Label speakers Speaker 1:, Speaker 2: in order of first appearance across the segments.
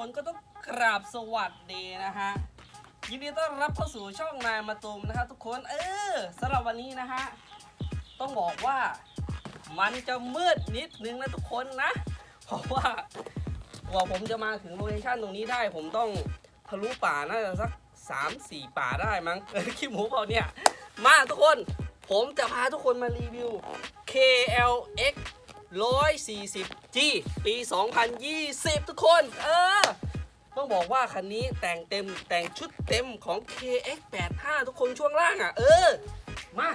Speaker 1: ครับทุกคนก็ต้องกราบสวัสดีนะฮะยินดีต้อนรับเข้าสู่ช่องนายมาตูมนะครับทุกคนเออสำหรับวันนี้นะฮะต้องบอกว่ามันจะมืดนิดนึงนะทุกคนนะ เพราะว่ากว่าผมจะมาถึงโลเคชั่นตรงนี้ได้ ผมต้องทะลุป่าน่าจะสักสามสี่ป่าได้มั้งเออขี้หมูเปล่าเนี่ย มาทุกคน ผมจะพาทุกคนมารีวิว KLX 140G ปี 2020 ทุกคน เออ ต้องบอกว่าคันนี้แต่งเต็มแต่งชุดเต็มของ KX85 ทุกคนช่วงล่างอะ เออ มา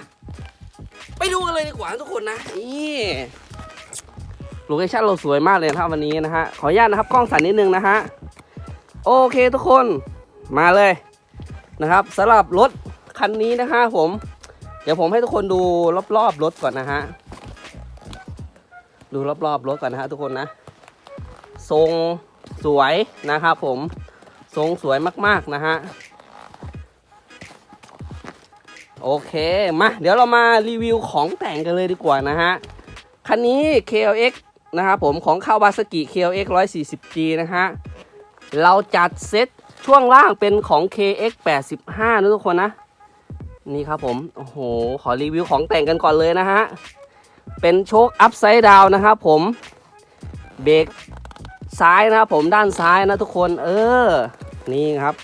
Speaker 1: ไปดูกันเลยดีกว่าทุกคนนะ นี่โลเคชั่นเราสวยมากเลยนะครับวันนี้นะฮะ ขออนุญาตนะครับกล้องสั่นนิดนึงนะฮะ โอเคทุกคนมาเลยนะครับสำหรับรถคันนี้นะฮะผม เดี๋ยวผมให้ทุกคนดูรอบๆรถก่อนนะฮะ ดูรอบๆรถก่อนนะฮะทุกคนนะ ทรงสวยนะครับผม ทรงสวยมากๆนะฮะ โอเค มาเดี๋ยวเรามารีวิวของแต่งกันเลยดีกว่านะฮะ คันนี้ KLX นะครับผมของคาวาซากิ KLX 140G นะฮะ เราจัดเซตช่วงล่างเป็นของ KX 85นะทุกคนนะ นี่ครับผม โอ้โห ขอรีวิวของแต่งกันก่อนเลยนะฮะ เป็นโชคอัพไซด์ดาวนะครับผมเบรกซ้ายนะครับผมด้านซ้ายนะทุกคนเออ นี่ครับ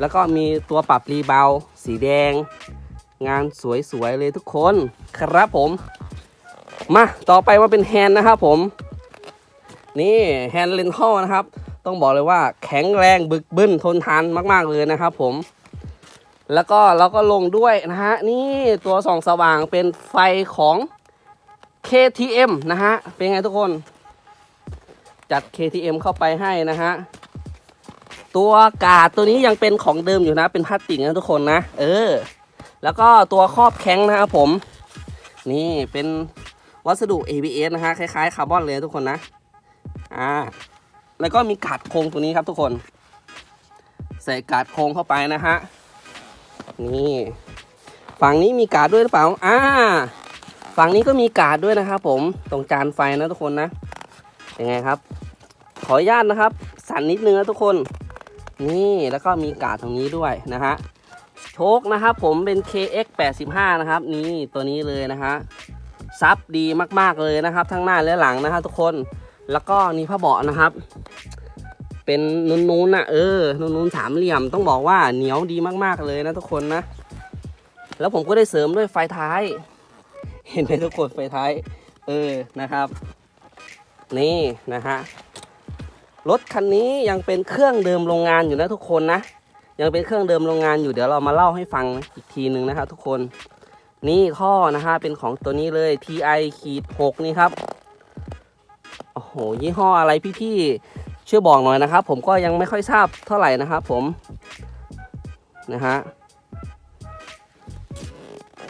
Speaker 1: แล้วก็มีตัวปรับรีเบาสีแดง งานสวยๆเลยทุกคนครับผม มาต่อไปมาเป็นแฮนด์นะครับผม นี่แฮนด์เลนท่อนะครับ ต้องบอกเลยว่าแข็งแรงบึกบึนทนทานมาก ๆเลยนะครับผม แล้วก็เราก็ลงด้วยนะฮะ นี่ตัวส่องสว่างเป็นไฟของ KTM นะฮะ เป็นไงทุกคน จัด KTM เข้าไปให้นะฮะ ตัวกาดตัวนี้ยังเป็นของเดิมอยู่นะ เป็นพลาสติกนะทุกคนนะ เออ แล้วก็ตัวครอบแข้งนะครับผม นี่เป็นวัสดุ ABS นะฮะ คล้ายๆคาร์บอนเลยทุกคนนะ อ่า แล้วก็มีกาดโครงตัวนี้ครับทุกคน ใส่กาดโครงเข้าไปนะฮะ นี่ ฝั่งนี้มีกาดด้วยหรือเปล่า อ่า ฝั่งนี้ก็มีกาดด้วยนะครับ ผม ตรงจานไฟนะทุกคนนะยังไงครับ ขออนุญาตนะครับ สั่นนิดนึงนะทุกคน นี่แล้วก็มีกาดตรงนี้ด้วยนะฮะ โชคนะครับผมเป็น KX 85นะครับ นี่ตัวนี้เลยนะฮะ ซับดีมากๆเลยนะครับ ทั้งหน้าและหลังนะครับทุกคน แล้วก็นี่ผ้าเบาะนะครับ เป็นนูนๆนะเออนูนๆสามเหลี่ยมต้องบอกว่าเหนียวดีมากๆเลยนะทุกคนนะ แล้วผมก็ได้เสริมด้วยไฟท้าย เห็นไหมทุกคนไฟท้าย เออนะครับ นี่นะฮะรถคันนี้ยังเป็นเครื่องเดิมโรงงานอยู่นะทุกคนนะ ยังเป็นเครื่องเดิมโรงงานอยู่เดี๋ยวเรามาเล่าให้ฟังอีกทีหนึ่งนะครับทุกคน นี่ท่อนะฮะเป็นของตัวนี้เลย TI ขีด6นี่ครับโอ้โหยี่ห้ออะไรพี่ๆ ช่วยบอกหน่อยนะครับ ผมก็ยังไม่ค่อยทราบเท่าไหร่นะครับผมนะฮะ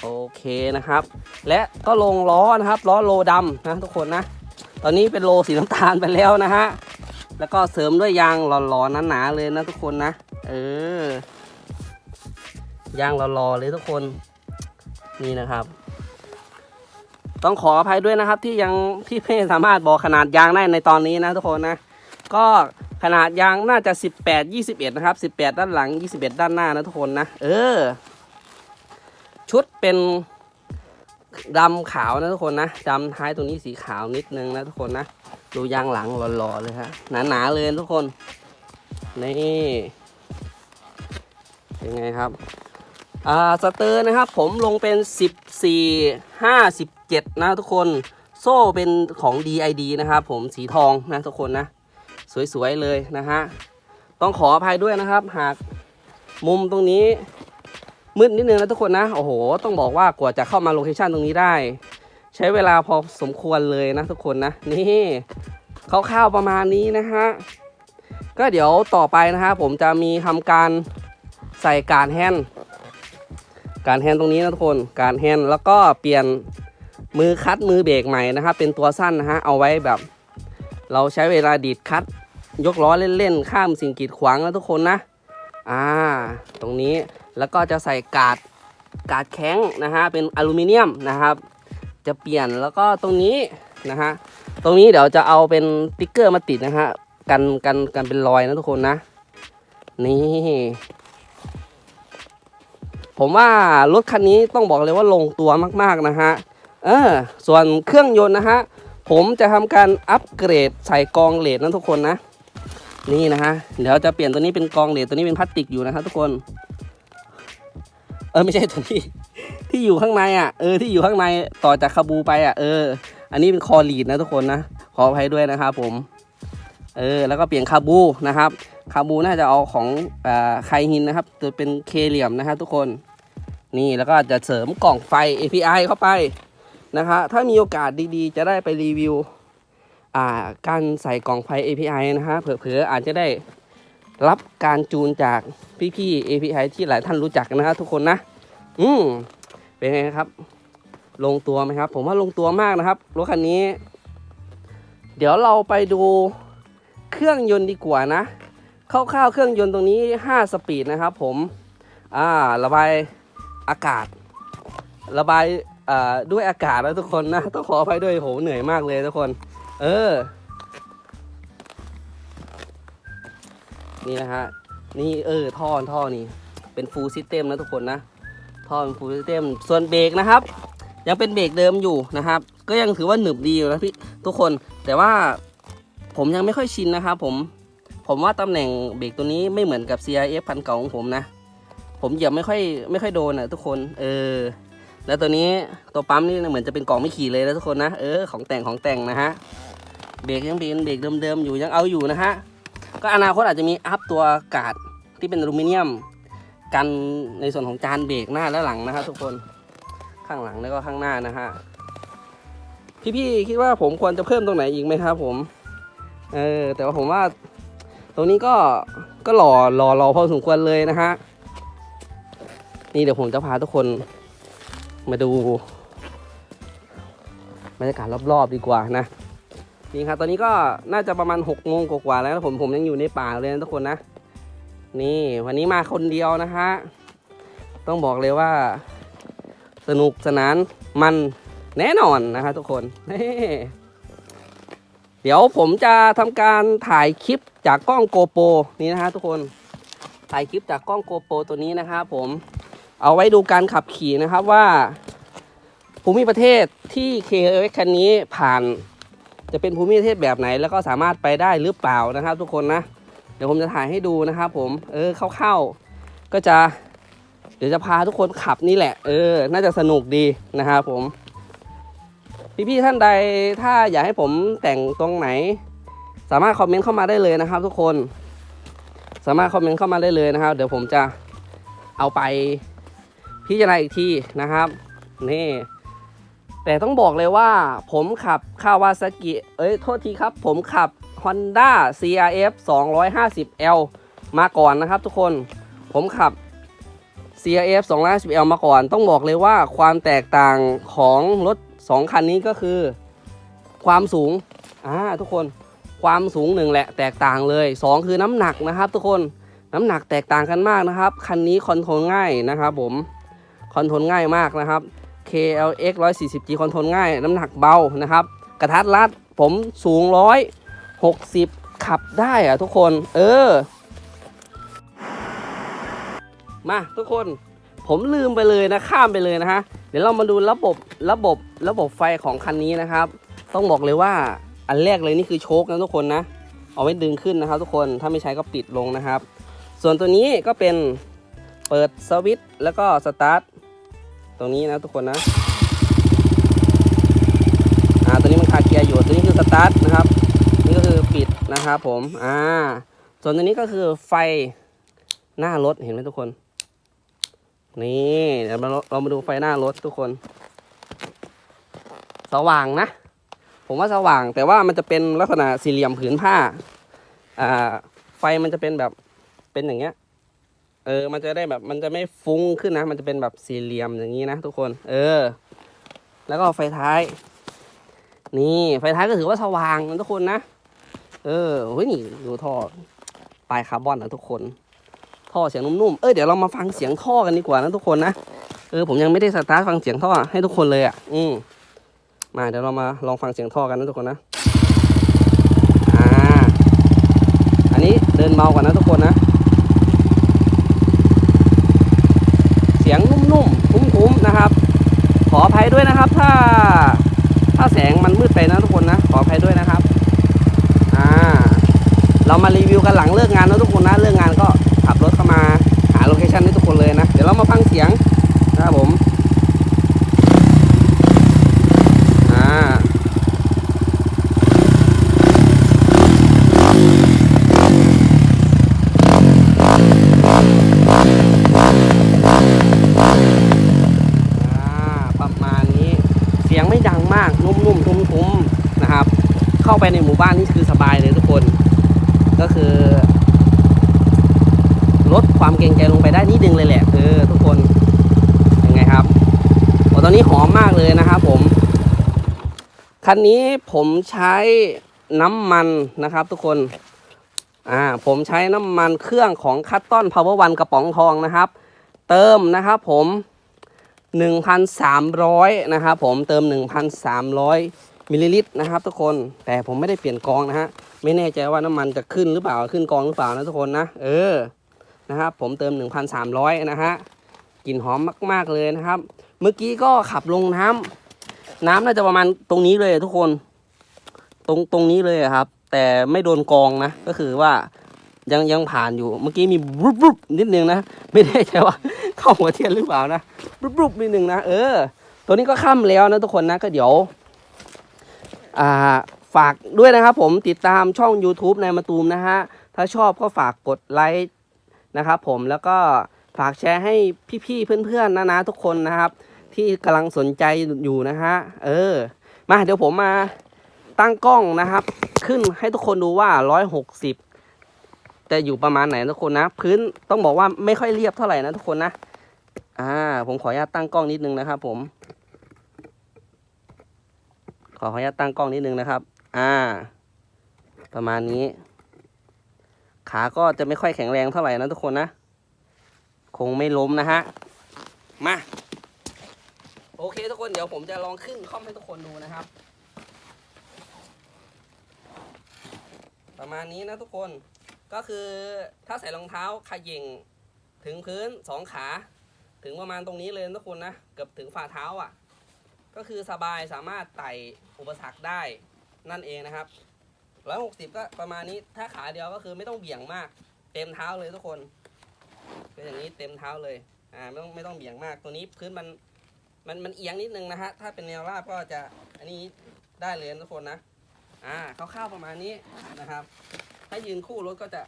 Speaker 1: โอเคนะครับ และก็ลงล้อนะครับล้อโลดำนะทุกคนนะ ตอนนี้เป็นโลสีน้ำตาลไปแล้วนะฮะแล้วก็เสริมด้วยยางหล่อๆหนาๆเลยนะทุกคนนะ เออยางหล่อๆเลยทุกคนนี่นะครับ ต้องขออภัยด้วยนะครับที่ยังที่ไม่สามารถบอกขนาดยางได้ในตอนนี้นะทุกคนนะ ก็ขนาดยางน่าจะ 18 21 นะครับ 18 ด้านหลัง 21 ด้านหน้านะทุกคนนะ เออ ชุดเป็นดำขาวนะทุกคนนะดำท้ายตรงนี้สีขาวนิดนึงนะทุกคนนะ ดูยางหลังหล่อๆเลยฮะหนาๆเลยทุกคน นี่เป็นไงครับอ่าสเตอร์นะครับ ผมลงเป็น 14 57 นะทุกคน โซ่เป็นของ DID นะครับผมสีทองนะทุกคนนะ สวยๆเลยนะฮะต้องขออภัยด้วยนะครับ หากมุมตรงนี้มืดนิดนึงนะทุกคนนะโอ้โห ต้องบอกว่ากว่าจะเข้ามาโลเคชันตรงนี้ได้ ใช้เวลาพอสมควรเลยนะทุกคนนะ นี่คร่าวๆประมาณนี้นะฮะก็เดี๋ยวต่อไปนะฮะผมจะมีทำการใส่การแฮนด์การแฮนด์ตรงนี้นะทุกคนการแฮนด์แล้วก็เปลี่ยนมือคัดมือเบรกใหม่นะครับเป็นตัวสั้นนะฮะเอาไว้แบบ เราใช้เวลาดีดคัด ยกล้อเล่นๆ ข้ามสิ่งกีดขวางนะทุกคนนะ อ่า ตรงนี้แล้วก็จะใส่กาดกาดแข็งนะฮะ เป็นอลูมิเนียมนะครับ จะเปลี่ยนแล้วก็ตรงนี้นะฮะ ตรงนี้เดี๋ยวจะเอาเป็นติ๊กเกอร์มาติดนะฮะ กันกันกันเป็นรอยนะทุกคนนะ นี่ ผมว่ารถคันนี้ต้องบอกเลยว่าลงตัวมากๆนะฮะ เออ ส่วนเครื่องยนต์นะฮะ ผมจะทำการอัปเกรดใส่กองเลดนะทุกคนนะ นี่นะฮะเดี๋ยวจะเปลี่ยนตัวนี้เป็นกองเลดตัวนี้เป็นพลาสติกอยู่นะครับทุกคน เออไม่ใช่ตัวนี้ ที่อยู่ข้างในอะเออที่อยู่ข้างในต่อจากคาบูไปอะเออ อันนี้เป็นคอลีดนะทุกคนนะขออภัยด้วยนะครับผมเออแล้วก็เปลี่ยนคาบูนะครับคาบูน่าจะเอาของอไคฮินนะครับจะเป็นเคเหลี่ยมนะครับทุกคนนี่แล้วก็จะเสริมกล่องไฟ API เข้าไปนะคะถ้ามีโอกาสดีๆ จะได้ไปรีวิว การใส่กล่องไฟ API นะฮะเผลอๆอาจจะได้รับการจูนจากพี่ๆ API ที่หลายท่านรู้จักนะครับทุกคนนะ อืมเป็นไงครับ ลงตัวไหมครับ ผมว่าลงตัวมากนะครับรถคันนี้ เดี๋ยวเราไปดูเครื่องยนต์ดีกว่านะคร่าวๆเครื่องยนต์ตรงนี้ 5 สปีดนะครับ ผมอ่าระบายอากาศ ระบายด้วยอากาศนะทุกคนนะต้องขออภัยด้วยโหเหนื่อยมากเลยทุกคน เออ นี่นะฮะ นี่เออท่อท่อนี่เป็นฟูลซิสเต็มนะทุกคนนะ ท่อเป็นฟูลซิสเต็ม ส่วนเบรกนะครับ ยังเป็นเบรกเดิมอยู่นะครับ ก็ยังถือว่าหนึบดีอยู่นะพี่ทุกคน แต่ว่าผมยังไม่ค่อยชินนะครับผม ผมว่าตำแหน่งเบรกตัวนี้ไม่เหมือนกับ CRF พันเก่าของผมนะ ผมเหยียบไม่ค่อยไม่ค่อยโดนอะทุกคน เออ แล้วตัวนี้ตัวปั๊มนี่เหมือนจะเป็นกล่องไม่ขี่เลยนะทุกคนนะ เออ ของแต่งของแต่งนะฮะ เบรกยังเป็นเบรกเดิมๆอยู่ยังเอาอยู่นะฮะ ก็อนาคตอาจจะมีอัพตัวกาดที่เป็นอลูมิเนียม กันในส่วนของจานเบรกหน้าและหลังนะครับทุกคนข้างหลังแล้วก็ข้างหน้านะฮะพี่ๆคิดว่าผมควรจะเพิ่มตรงไหนอีกไหมครับผมเออแต่ว่าผมว่าตรงนี้ก็ก็หล่อหล่อหล่อพอสมควรเลยนะฮะนี่เดี๋ยวผมจะพาทุกคนมาดูบรรยากาศรอบๆดีกว่านะ นี่ครับตอนนี้ก็น่าจะประมาณ6กโมงกว่าแล้วผมผมยังอยู่ในป่าเลยนะทุกคนนะ นี่วันนี้มาคนเดียวนะฮะต้องบอกเลยว่า สนุกสนานมันแน่นอนนะครับทุกคนเดี๋ยวผมจะทำการถ่ายคลิปจากกล้องโกโปรนี่นะฮะทุกคนถ่ายคลิปจากกล้องโกโปรตัวนี้นะครับผมเอาไว้ดูการขับขี่นะครับว่า ภูมิประเทศที่ KX คันนี้ผ่าน จะเป็นภูมิประเทศแบบไหนแล้วก็สามารถไปได้หรือเปล่านะครับ ทุกคนนะ เดี๋ยวผมจะถ่ายให้ดูนะครับ ผมเออคร่าวๆก็จะ เดี๋ยวจะพาทุกคนขับนี่แหละ เออ น่าจะสนุกดีนะครับผม พี่ๆท่านใดถ้าอยากให้ผมแต่งตรงไหน สามารถคอมเมนต์เข้ามาได้เลยนะครับ ทุกคน สามารถคอมเมนต์เข้ามาได้เลยนะครับ เดี๋ยวผมจะเอาไปพิจารณาอีกทีนะครับ นี่ แต่ต้องบอกเลยว่าผมขับคาวาซากิเอ้ยโทษทีครับ ผมขับ Honda CRF 250L มาก่อนนะครับทุกคนผมขับ CRF 250L มาก่อน ต้องบอกเลยว่าความแตกต่างของรถ 2 คันนี้ก็คือ ความสูงอ่าทุกคนความสูงหนึ่งแหละแตกต่างเลย 2 คือน้ำหนักนะครับ ทุกคนน้ำหนักแตกต่างกันมากนะครับ คันนี้คอนโทรลง่ายนะครับผมคอนโทรลง่ายมากนะครับ KLX 140G คอนโทรลง่าย น้ำหนักเบานะครับ กระทัดรัดผมสูง 160 ขับได้อะทุกคน เออ มาทุกคนผมลืมไปเลยนะข้ามไปเลยนะฮะ เดี๋ยวเรามาดูระบบระบบระบบไฟของคันนี้นะครับ ต้องบอกเลยว่าอันแรกเลยนี่คือโชคนะทุกคนนะ เอาไว้ดึงขึ้นนะครับ ทุกคนถ้าไม่ใช้ก็ปิดลงนะครับ ส่วนตัวนี้ก็เป็นเปิดสวิตช์แล้วก็สตาร์ท ตรงนี้นะทุกคนนะอ่าตัวนี้มันคาเกียร์อยู่ตัวนี้คือสตาร์ทนะครับนี่ก็คือปิดนะครับผมอ่าส่วนตัวนี้ก็คือไฟหน้ารถเห็นไหมทุกคน นี่เดี๋ยวเราเรามาดูไฟหน้ารถทุกคน สว่างนะ ผมว่าสว่างแต่ว่ามันจะเป็นลักษณะสี่เหลี่ยมผืนผ้าอ่าไฟมันจะเป็นแบบเป็นอย่างเงี้ย เออ มันจะได้แบบมันจะไม่ฟุ้งขึ้นนะ มันจะเป็นแบบสี่เหลี่ยมอย่างนี้นะทุกคน เออ แล้วก็ไฟท้าย นี่ไฟท้ายก็ถือว่าสว่างนะทุกคนนะ เออเฮ้ยนี่ดูท่อปลายคาร์บอนนะทุกคน ท่อเสียงนุ่มๆ เออเดี๋ยวเรามาฟังเสียงท่อกันดีกว่านะทุกคนนะ เออผมยังไม่ได้สตาร์ทฟังเสียงท่อให้ทุกคนเลยอะ อืมมาเดี๋ยวเรามาลองฟังเสียงท่อกันนะทุกคนนะ อ่า อันนี้เดินเบาก่อนนะทุกคนนะ เสียงนุ่มๆคุ้มๆ นะครับ ขออภัยด้วยนะครับ ถ้าถ้าแสงมันมืดไปนะทุกคนนะ ขออภัยด้วยนะครับอ่าเรามารีวิวกันหลังเลิกงานนะทุกคนนะเลิกงานก็ขับรถเข้ามาหาโลเคชั่นให้ทุกคนเลยนะ เดี๋ยวเรามาฟังเสียงนะครับผม อ่า อ่าประมาณนี้เสียงไม่ดังมากนุ่มๆทุ้มๆนะครับ เข้า ไปในหมู่บ้านนี่คือสบายเลยทุกคน ก็คือ ลดความเกรงใจลงไปได้นิดนึงเลยแหละเออทุกคนยังไงครับโอ้ตอนนี้หอมมากเลยนะครับผม คันนี้ผมใช้น้ำมันนะครับทุกคนอ่าผมใช้น้ำมันเครื่องของคัตตอนพาวเวอร์วันกระป๋องทองนะครับ เติมนะครับผม 1,300 นะครับผมเติม 1,300 มิลลิลิตรนะครับ ทุกคนแต่ผมไม่ได้เปลี่ยนกองนะฮะไม่แน่ใจว่าน้ำมันจะขึ้นหรือเปล่าขึ้นกองหรือเปล่านะทุกคนนะเออนะครับผมเติม 1,300 นะฮะกลิ่นหอมมาก ๆ เลยนะครับ เมื่อกี้ก็ขับลงน้ำน้ำน่าจะประมาณตรงนี้เลยทุกคน ตรงตรงนี้เลยครับ แต่ไม่โดนกองนะ ก็คือว่ายังยังผ่านอยู่เมื่อกี้มีรุบรุบนิดนึงนะ ไม่แน่ใจว่า เข้าหัวเทียนหรือเปล่านะรุบรุบนิดนึงนะเออ ตัวนี้ก็ค่ำแล้วนะทุกคนนะก็เดี๋ยว ฝากด้วยนะครับผมติดตามช่อง YouTube ในมาตูมนะฮะ ถ้าชอบก็ฝากกดไลค์นะครับผมแล้วก็ฝากแชร์ให้พี่ๆเพื่อนๆนะนะทุกคนนะครับ ที่กำลังสนใจอยู่นะฮะ เออ มาเดี๋ยวผมมาตั้งกล้องนะครับ ขึ้นให้ทุกคนดูว่า 160จะอยู่ประมาณไหนทุกคนนะ พื้นต้องบอกว่าไม่ค่อยเรียบเท่าไหร่นะทุกคนนะ อ่า ผมขออนุญาตตั้งกล้องนิดนึงนะครับผม ขออนุญาตตั้งกล้องนิดนึงนะครับ อ่า ประมาณนี้ ขาก็จะไม่ค่อยแข็งแรงเท่าไหร่นะทุกคนนะ คงไม่ล้มนะฮะ มา โอเคทุกคนเดี๋ยวผมจะลองขึ้นคล่อมให้ทุกคนดูนะครับ ประมาณนี้นะทุกคน ก็คือถ้าใส่รองเท้าขย่งถึงพื้นสองขา ถึงประมาณตรงนี้เลยนะทุกคนนะ เกือบถึงฝ่าเท้าอะ ก็คือสบายสามารถไต่อุปสรรคได้นั่นเองนะครับร้อยหกสิบก็ประมาณนี้ถ้าขาเดียวก็คือไม่ต้องเบี่ยงมาก เต็มเท้าเลยทุกคนเป็นอย่างนี้เต็มเท้าเลยอ่าไม่ต้องไม่ต้องเบี่ยงมากตัวนี้พื้นมันมันมันเอียงนิดนึงนะฮะถ้าเป็นแนวราบก็จะอันนี้ได้เลยทุกคนนะอ่าคร่าวๆประมาณนี้นะครับ ถ้ายืนคู่รถก็จะ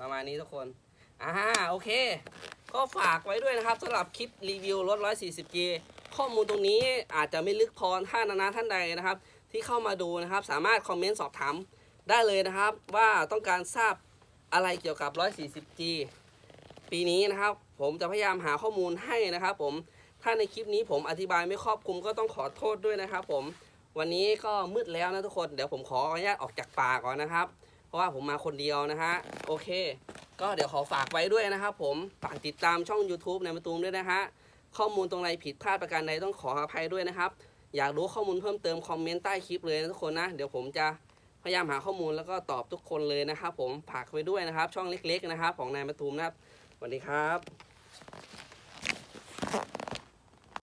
Speaker 1: ประมาณนี้ทุกคนอ่าโอเค ก็ฝากไว้ด้วยนะครับสำหรับคลิปรีวิวรถ 140G ข้อมูลตรงนี้อาจจะไม่ลึกพอท่านนาท่านใดนะครับ ที่เข้ามาดูนะครับ สามารถคอมเมนต์สอบถามได้เลยนะครับ ว่าต้องการทราบอะไรเกี่ยวกับ 140G ปีนี้นะครับ ผมจะพยายามหาข้อมูลให้นะครับ ผมถ้าในคลิปนี้ผมอธิบายไม่ครอบคลุมก็ต้องขอโทษด้วยนะครับ ผมวันนี้ก็มืดแล้วนะทุกคนเดี๋ยวผมขออนุญาตออกจากป่าก่อนนะครับ เพราะว่าผมมาคนเดียวนะฮะโอเค ก็เดี๋ยวขอฝากไว้ด้วยนะครับ ผมฝากติดตามช่อง YouTube ในมาตูมด้วยนะฮะ ข้อมูลตรงไหนผิดพลาดประการใดต้องขออภัยด้วยนะครับ อยากรู้ข้อมูลเพิ่มเติมคอมเมนต์ใต้คลิปเลยนะทุกคนนะ เดี๋ยวผมจะพยายามหาข้อมูลแล้วก็ตอบทุกคนเลยนะครับผมฝากไว้ด้วยนะครับ ช่องเล็ก ๆ นะครับ ของนายมะตูมนะครับสวัสดีครับ